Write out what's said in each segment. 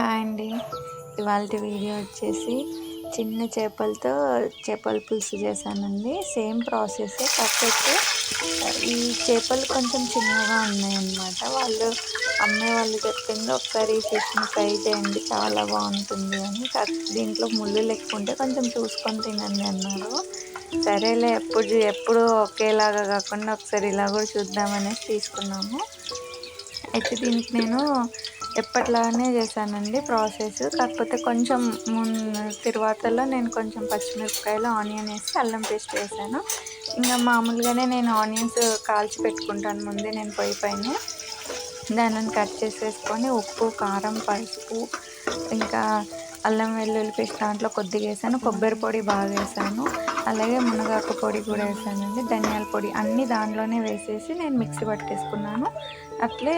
Hi అండి. ఇవాళ video వచ్చేసి చిన్న చేపలతో చేపల పులుసు చేశానండి. సేమ్ ప్రాసెస్ కాకపోతే ఈ చేపలు కొంచెం చిన్నగా ఉన్నాయన్నమాట. వాళ్ళు అమ్మే వాళ్ళు చెప్పింది ఒకసారి ఈ ఫిష్ని ఫ్రై చేయండి చాలా బాగుంటుంది అని. దీంట్లో ముళ్ళు లేకుంటే కొంచెం చూసుకొని తినండి అన్నారు. సరేలే ఎప్పుడు ఎప్పుడు ఒకేలాగా కాకుండా ఒకసారి ఇలా కూడా చూద్దామనేసి తీసుకున్నాము. అయితే దీనికి నేను ఎప్పట్లానే చేశానండి ప్రాసెస్. కాకపోతే కొంచెం ముందు తిరువాతలో నేను కొంచెం పచ్చిమిరపకాయలు ఆనియన్ వేసి అల్లం పేస్ట్ వేసాను. ఇంకా మామూలుగానే నేను ఆనియన్స్ కాల్చి పెట్టుకుంటాను ముందే నేను పొయ్యి పైన. దానిని కట్ చేసేసుకొని ఉప్పు కారం పసుపు ఇంకా అల్లం వెల్లుల్లి పేస్ట్ దాంట్లో కొద్దిగా వేసాను కొబ్బరి పొడి బాగా వేసాను అలాగే మునగాకు పొడి కూడా వేసానండి ధనియాల పొడి అన్నీ దాంట్లోనే వేసేసి నేను మిక్సీ పట్టేసుకున్నాను. అట్లే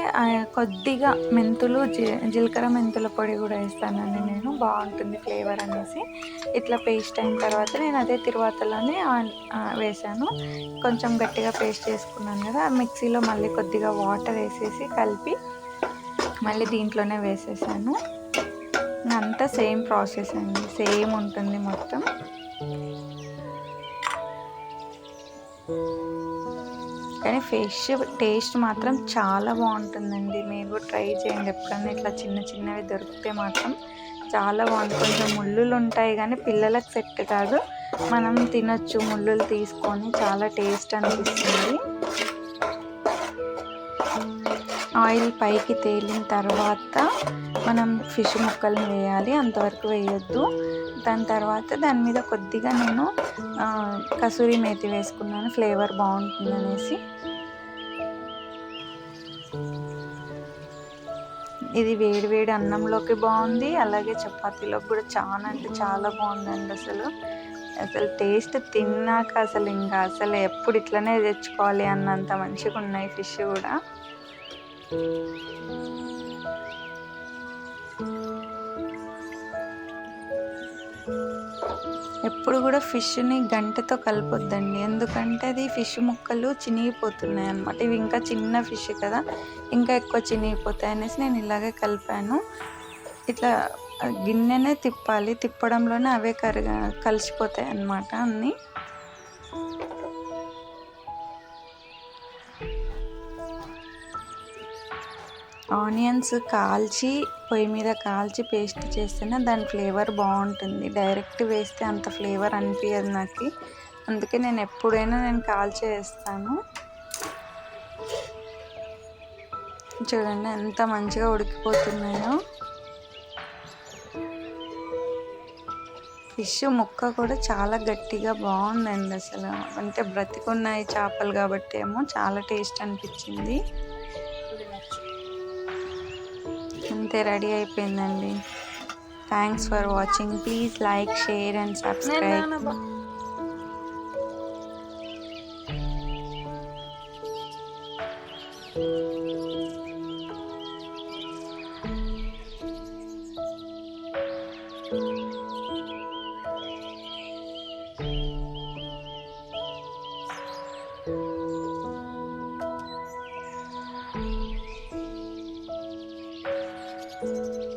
కొద్దిగా మెంతులు జీ జీలకర్ర మెంతుల పొడి కూడా వేస్తానండి నేను బాగుంటుంది ఫ్లేవర్ అనేసి. ఇట్లా పేస్ట్ అయిన తర్వాత నేను అదే తిరువాతలోనే వేసాను. కొంచెం గట్టిగా పేస్ట్ చేసుకున్నాను కదా మిక్సీలో మళ్ళీ కొద్దిగా వాటర్ వేసేసి కలిపి మళ్ళీ దీంట్లోనే వేసేసాను. అంతా సేమ్ ప్రాసెస్ అండి. సేమ్ ఉంటుంది మొత్తం. కానీ ఫిష్ టేస్ట్ మాత్రం చాలా బాగుంటుందండి. మీరు ట్రై చేయండి. ఎప్పుడన్నా ఇట్లా చిన్న చిన్నవి దొరికితే మాత్రం చాలా బాగుంటుంది. కొంచెం ముళ్ళులు ఉంటాయి కానీ పిల్లలకు సెట్ కాదు. మనం తినొచ్చు ముళ్ళులు తీసుకొని. చాలా టేస్ట్ అనిపిస్తుంది. ఆయిల్ పైకి తేలిన తర్వాత మనం ఫిష్ ముక్కలను వేయాలి. అంతవరకు వేయొద్దు. దాని తర్వాత దాని మీద కొద్దిగా నేను కసూరి మేతి వేసుకున్నాను. ఫ్లేవర్ బాగుంటుంది అనేసి. ఇది వేడి వేడి అన్నంలోకి బాగుంది. అలాగే చపాతీలోకి కూడా చాలా అంటే చాలా బాగుందండి అసలు. అసలు టేస్ట్ తిన్నాక అసలు ఇంకా అసలు ఎప్పుడు ఇట్లనే తెచ్చుకోవాలి అన్నంత మంచిగా ఉన్నాయి ఫిష్ కూడా. ఎప్పుడు కూడా ఫిష్ని గంటతో కలపొద్దండి. ఎందుకంటే అది ఫిష్ ముక్కలు చినిగిపోతున్నాయి అనమాట ఇవి ఇంకా చిన్న ఫిష్ కదా ఇంకా ఎక్కువ చినిగిపోతాయి అనేసి నేను ఇలాగే కలిపాను. ఇట్లా గిన్నెనే తిప్పాలి. తిప్పడంలోనే అవే కరిగా కలిసిపోతాయి అన్నమాట అన్నీ. ఆనియన్స్ కాల్చి పొయ్యి మీద కాల్చి పేస్ట్ చేస్తేనే దాని ఫ్లేవర్ బాగుంటుంది. డైరెక్ట్ వేస్తే అంత ఫ్లేవర్ అనిపించదు నాకు. అందుకే నేను ఎప్పుడైనా నేను కాల్చి వేస్తాను. చూడండి ఎంత మంచిగా ఉడికిపోతున్నాయో. ఫిష్ ముక్క కూడా చాలా గట్టిగా బాగుందండి అసలు. అంటే బ్రతికున్నాయి చేపలు కాబట్టి ఏమో చాలా టేస్ట్ అనిపించింది. అంతే రెడీ అయిపోయిందండి. Thanks for watching please like share and subscribe Thank you. Música